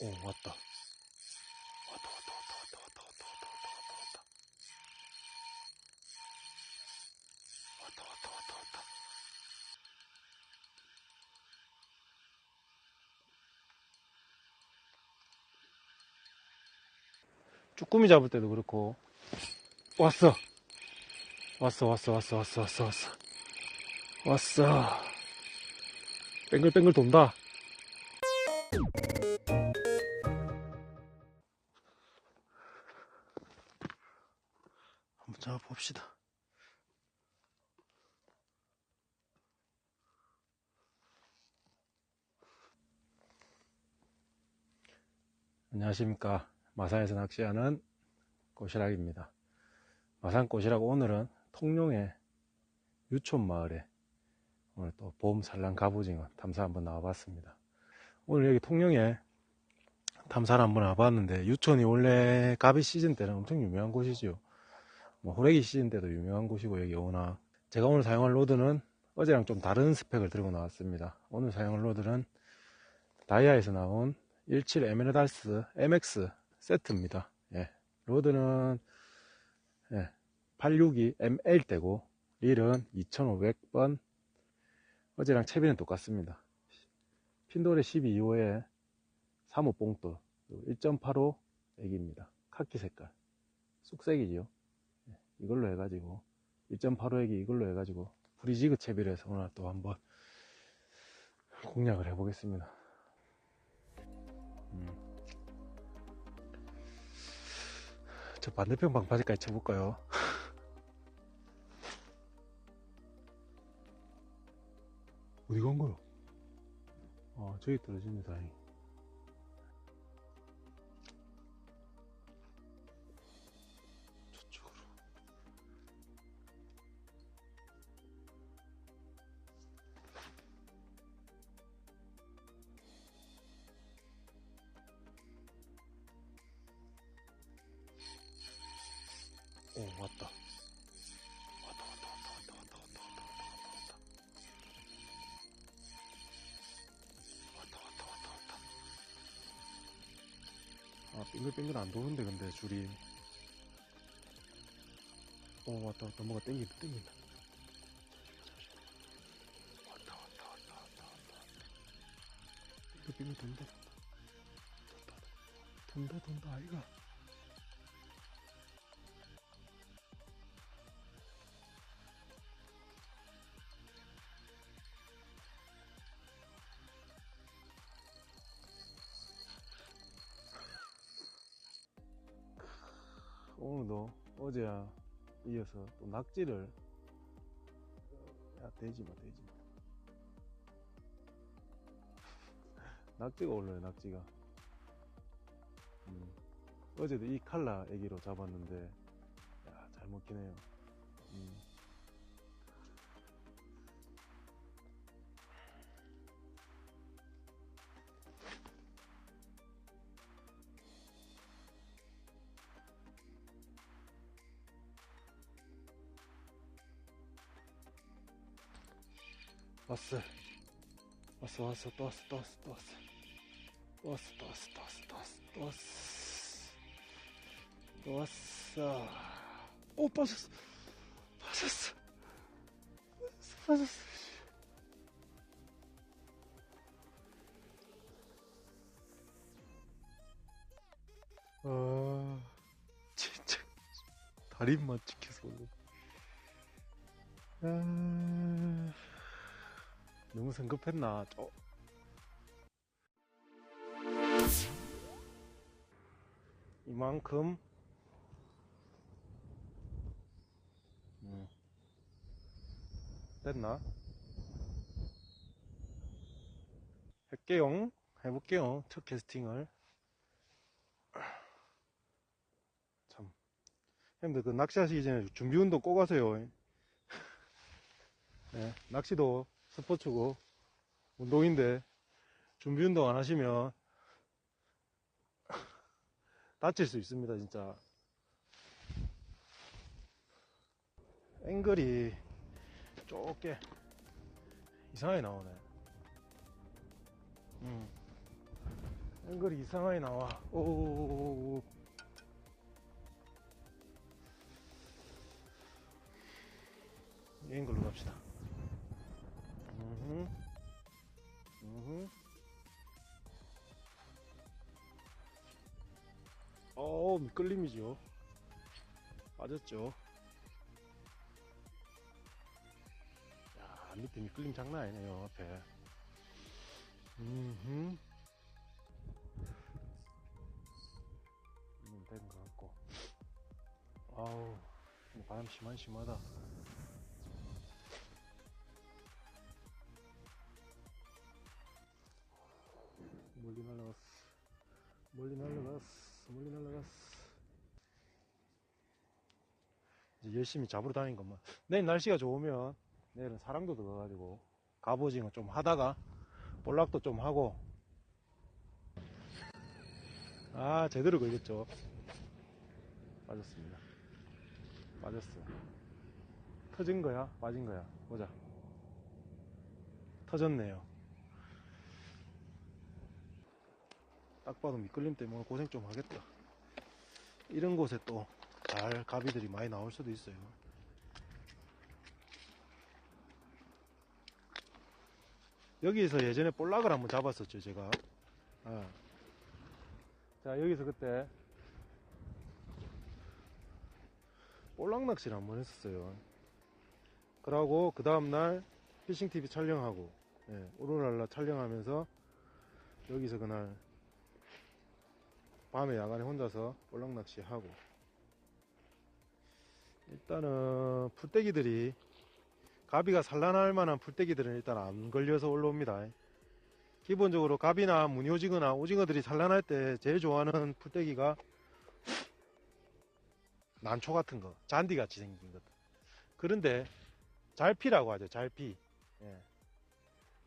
오, 왔다. 왔다, 왔다, 왔다, 왔다, 왔다, 왔다, 왔다, 왔다, 왔다. 왔다, 왔다, 왔다. 쭈꾸미 잡을 때도 그렇고. 왔어. 왔어, 왔어, 왔어, 왔어, 왔어, 왔어. 왔어. 뱅글뱅글 돈다. 한번 잡아봅시다. 안녕하십니까. 마산에서 낚시하는 꼬시락입니다. 마산 꼬시락 오늘은 통영의 유촌 마을에 오늘 또 봄 산란 갑오징어 탐사 한번 나와봤습니다. 오늘 여기 통영에 탐사를 한번 와봤는데 유촌이 원래 가비 시즌 때는 엄청 유명한 곳이죠. 뭐 호래기 시즌 때도 유명한 곳이고 여기 워낙 제가 오늘 사용할 로드는 어제랑 좀 다른 스펙을 들고 나왔습니다. 오늘 사용할 로드는 다이아에서 나온 17 에메랄달스 MX 세트입니다. 예. 로드는 예, 862 ML대고 릴은 2500번 어제랑 채비는 똑같습니다. 핀돌의 12호에 3호 뽕돌 1.85 액입니다. 카키 색깔 쑥색이지요. 예, 이걸로 해가지고 1.85 액이 이걸로 해가지고 브리지그 채비를 해서 오늘 또 한번 공략을 해보겠습니다. 음. 저 반대편 방파제까지 쳐볼까요? 어디 간 거요? 아, 저기 떨어지네, 다행히. 왔다. 왔다, 왔다, 왔다, 왔다, 왔다, 왔다, 왔다, 왔다, 왔다. 왔다 왔다 왔다 왔다 아 빙글빙글 안 도는데 근데 줄이 어 왔다 왔다 뭐가 땡긴다 땡긴다 왔다 왔다 왔다 왔다 왔다 빙글빙글 돈다 돈다 돈다 아이가 오늘도 어제야 이어서 또 낙지를 야 돼지마 돼지 낙지가 올라요 낙지가. 음. 어제도 이 칼라 애기로 잡았는데 야 잘 먹긴 해요 Nossa. Nossa, nossa, nossa, nossa, nossa. Nossa, nossa, nossa, nossa, nossa. Nossa. Oh, posso. Faz isso. Faz isso. 아 진짜 다리만 찍혔어 아 너무 성급했나? 저... 이만큼 음. 됐나? 할게요. 해볼게요. 첫 캐스팅을. 참. 형님들 그 낚시 하시기 전에 준비 운동 꼭 하세요. 네, 낚시도 스포츠고 운동인데 준비 운동 안 하시면 다칠 수 있습니다 진짜 앵글이 좁게 이상하게 나오네 음. 앵글이 이상하게 나와. 오. 이 앵글로 갑시다. 끌림이죠. 빠졌죠. 야, 밑에 미끌림 장난 아니네요, 앞에. 음흠. 음, 되는 것 같고. 아우, 바람 심한 심하다. 멀리 날아갔어. 멀리 날아갔어. 멀리 날아갔어. 이제 열심히 잡으러 다닌 것만. 내일 날씨가 좋으면 내일은 사랑도 들어가가지고 갑오징어 좀 하다가 볼락도 좀 하고. 아 제대로 걸렸죠. 빠졌습니다. 빠졌어 터진 거야? 빠진 거야? 보자. 터졌네요. 딱 봐도 미끌림 때문에 고생 좀 하겠다. 이런 곳에 또 잘 가비들이 많이 나올 수도 있어요. 여기에서 예전에 볼락을 한번 잡았었죠 제가. 어. 자 여기서 그때 볼락 낚시를 한번 했었어요. 그러고 그 다음날 피싱TV 촬영하고 예, 오로랄라 촬영하면서 여기서 그날 밤에 야간에 혼자서 볼락 낚시하고 일단은 풀떼기들이 가비가 산란할 만한 풀떼기들은 일단 안 걸려서 올라옵니다. 기본적으로 가비나 무늬오징어나 오징어들이 산란할 때 제일 좋아하는 풀떼기가 난초 같은 거, 잔디 같이 생긴 것. 그런데 잘피라고 하죠, 잘피. 예.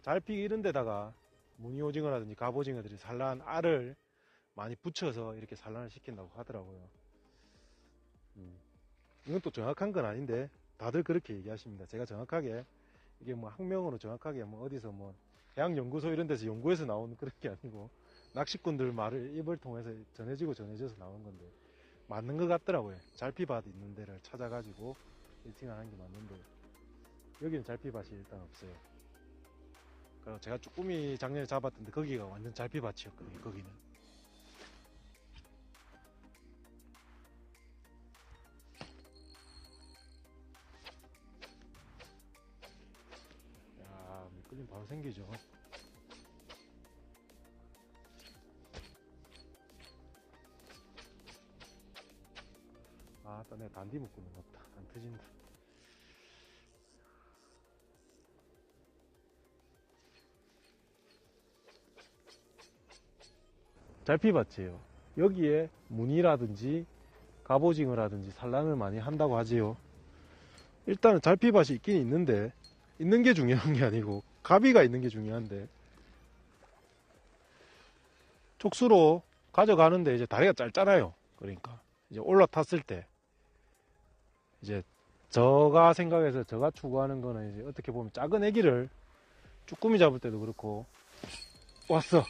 잘피 이런 데다가 무늬오징어라든지 갑오징어들이 산란 알을 많이 붙여서 이렇게 산란을 시킨다고 하더라고요. 음. 이건 또 정확한 건 아닌데 다들 그렇게 얘기하십니다. 제가 정확하게 이게 뭐 학명으로 정확하게 뭐 어디서 뭐 해양연구소 이런 데서 연구해서 나온 그런 게 아니고 낚시꾼들 말을 입을 통해서 전해지고 전해져서 나온 건데 맞는 것 같더라고요. 잘피밭 있는 데를 찾아가지고 일팅을 하는 게 맞는데 여기는 잘피밭이 일단 없어요. 그리고 제가 쭈꾸미 작년에 잡았던데 거기가 완전 잘피밭이었거든요. 거기는. 야, 미끌림 바로 생기죠. 아, 또 내가 단디 묶고 있는 것 같다. 안 터진다. 잘피밭이에요. 여기에 무늬라든지 갑오징어라든지 산란을 많이 한다고 하지요. 일단은 잘피밭이 있긴 있는데 있는 게 중요한 게 아니고 가비가 있는 게 중요한데. 촉수로 가져가는데 이제 다리가 짧잖아요. 그러니까 이제 올라탔을 때 이제 저가 생각해서 저가 추구하는 거는 이제 어떻게 보면 작은 애기를 쭈꾸미 잡을 때도 그렇고. 왔어.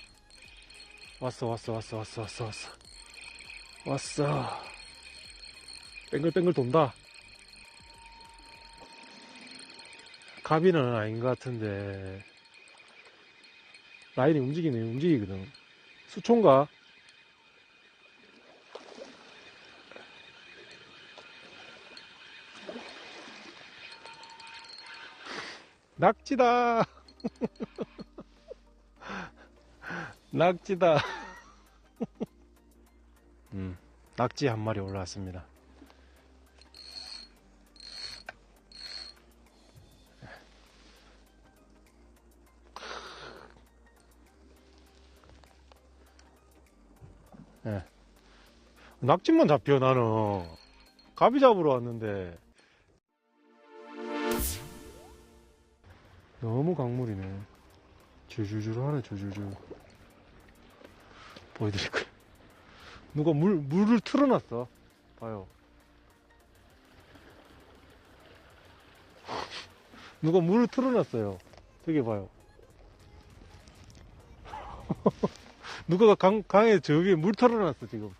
왔어 왔어 왔어 왔어 왔어 왔어. 왔어. 뱅글뱅글 돈다 가비는 아닌 것 같은데. 라인이 움직이네 움직이거든. 수초인가 낙지다. 낙지다. 음, 낙지 한 마리 올라왔습니다 낙지만 잡혀 나는. 가비 잡으러 왔는데. 너무 강물이네. 줄줄줄 하네 줄줄줄. 보여드릴까요 누가 물, 물을 틀어놨어. 봐요. 누가 물을 틀어놨어요. 저기 봐요. 누가 강, 강에 저 위에 물 털어놨어, 지금.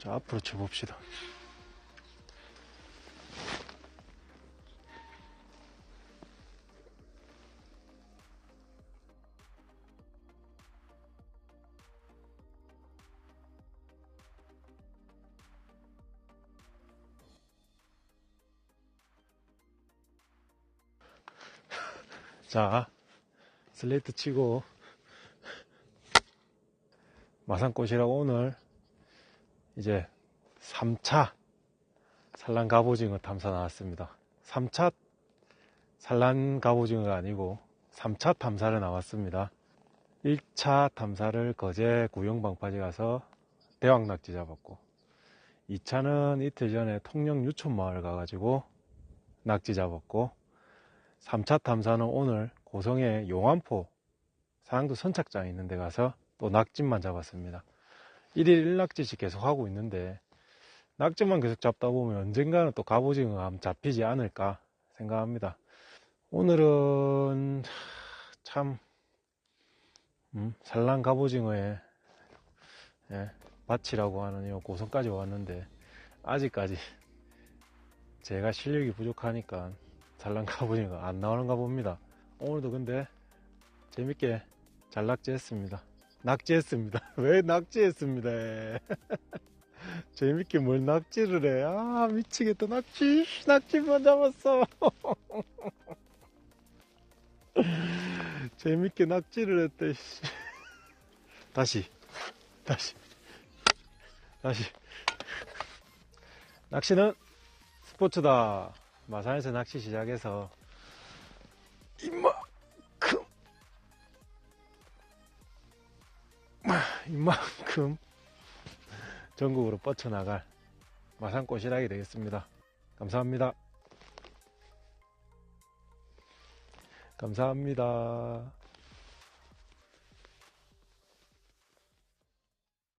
자, 앞으로 쳐봅시다. 자, 슬레이트 치고, 마산꽃이라고 오늘 이제 3차 산란 갑오징어 탐사 나왔습니다. 3차 산란 갑오징어가 아니고 3차 탐사를 나왔습니다. 1차 탐사를 거제 구용방파제 가서 대왕낙지 잡았고 2차는 이틀 전에 통영 유촌 마을 가가지고 낙지 잡았고 3차 탐사는 오늘 고성의 용암포 사랑도 선착장 있는 데 가서 또 낙지만 잡았습니다. 1일 1낙지씩 계속 하고 있는데 낙지만 계속 잡다 보면 언젠가는 또 갑오징어 감 잡히지 않을까 생각합니다. 오늘은 참 음, 산란 갑오징어의 예, 밭이라고 하는 이 고성까지 왔는데 아직까지 제가 실력이 부족하니까 산란 갑오징어가 안 나오는가 봅니다. 오늘도 근데 재밌게 잘 낙지했습니다. 낙지했습니다. 왜 낙지했습니다. 재밌게 뭘 낙지를 해. 아, 미치겠다. 낙지, 낙지만 잡았어. 재밌게 낙지를 했대, 씨. 다시, 다시, 다시. 낚시는 스포츠다. 마산에서 낚시 시작해서 이만 이만큼 전국으로 뻗쳐나갈 마산 꽃이라게 되겠습니다. 감사합니다. 감사합니다.